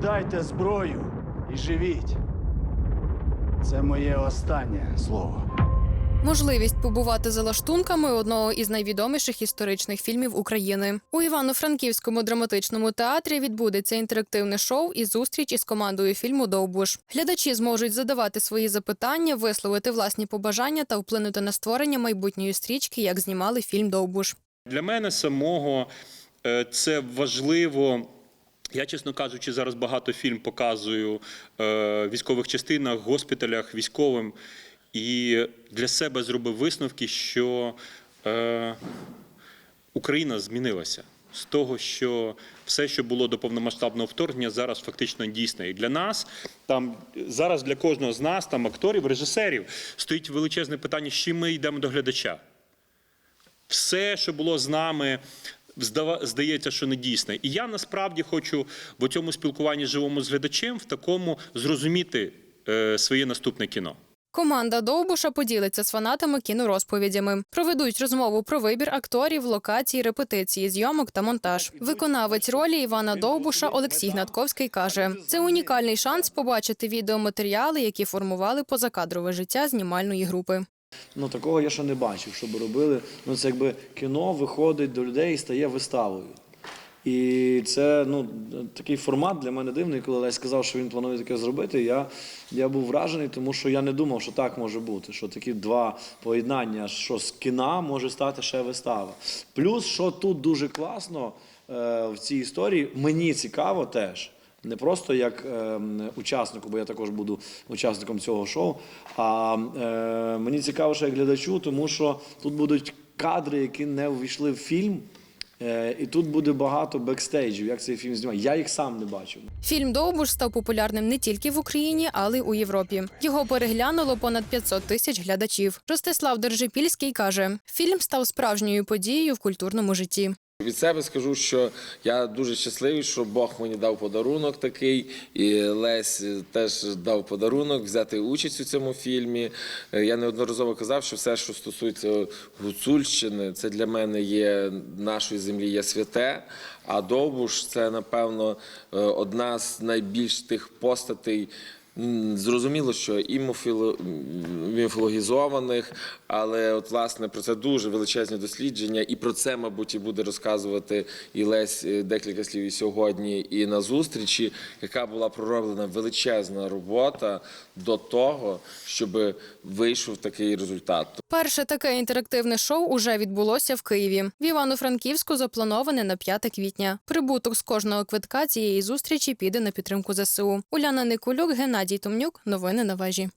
Кидайте зброю і живіть. Це моє останнє слово. Можливість побувати за лаштунками одного із найвідоміших історичних фільмів України. У Івано-Франківському драматичному театрі відбудеться інтерактивне шоу і зустріч із командою фільму Довбуш. Глядачі зможуть задавати свої запитання, висловити власні побажання та вплинути на створення майбутньої стрічки, як знімали фільм Довбуш. Для мене самого е, це важливо. Я, чесно кажучи, зараз багато фільм показую е, в військових частинах, госпіталях, військовим. І для себе зробив висновки, що е, Україна змінилася з того, що все, що було до повномасштабного вторгнення, зараз фактично дійсне. І для нас там зараз для кожного з нас, там акторів, режисерів, стоїть величезне питання, з чим ми йдемо до глядача все, що було з нами, здається, що не дійсне. І я насправді хочу в цьому спілкуванні живому з глядачем в такому зрозуміти е, своє наступне кіно. Команда Довбуша поділиться з фанатами кінорозповідями. Проведуть розмову про вибір акторів, локації, репетиції, зйомок та монтаж. Виконавець ролі Івана Довбуша Олексій Гнатковський каже: це унікальний шанс побачити відеоматеріали, які формували позакадрове життя знімальної групи. Ну такого я ще не бачив, щоб робили. Ну це якби кіно виходить до людей і стає виставою. І це ну, такий формат для мене дивний, коли Лесь сказав, що він планує таке зробити. Я, я був вражений, тому що я не думав, що так може бути. Що такі два поєднання, що з кіна може стати ще вистава. Плюс, що тут дуже класно е, в цій історії, мені цікаво теж. Не просто як е, учаснику, бо я також буду учасником цього шоу. А е, мені цікаво, що як глядачу, тому що тут будуть кадри, які не увійшли в фільм. Е, і тут буде багато бекстейджів, як цей фільм знімає. Я їх сам не бачив. Фільм Довбуш став популярним не тільки в Україні, але й у Європі. Його переглянуло понад 500 тисяч глядачів. Ростислав Держипільський каже: фільм став справжньою подією в культурному житті. Від себе скажу, що я дуже щасливий, що Бог мені дав подарунок такий, і Лесь теж дав подарунок взяти участь у цьому фільмі. Е, Я неодноразово казав, що все, що стосується Гуцульщини, це для мене є нашої землі є святе. А Довбуш це, напевно, е, одна з найбільш тих постатей. Зрозуміло, що і міфологізованих, але от власне про це дуже величезні дослідження, і про це, мабуть, і буде розказувати і Лесь е, декілька слів і сьогодні, і на зустрічі, яка була пророблена величезна робота до того, щоб вийшов такий результат. Перше таке інтерактивне шоу уже відбулося в Києві. В Івано-Франківську заплановане на 5 квітня. Прибуток з кожного квитка цієї зустрічі піде на підтримку ЗСУ. Уляна Никулюк, Геннадій Томнюк. Новини на вежі.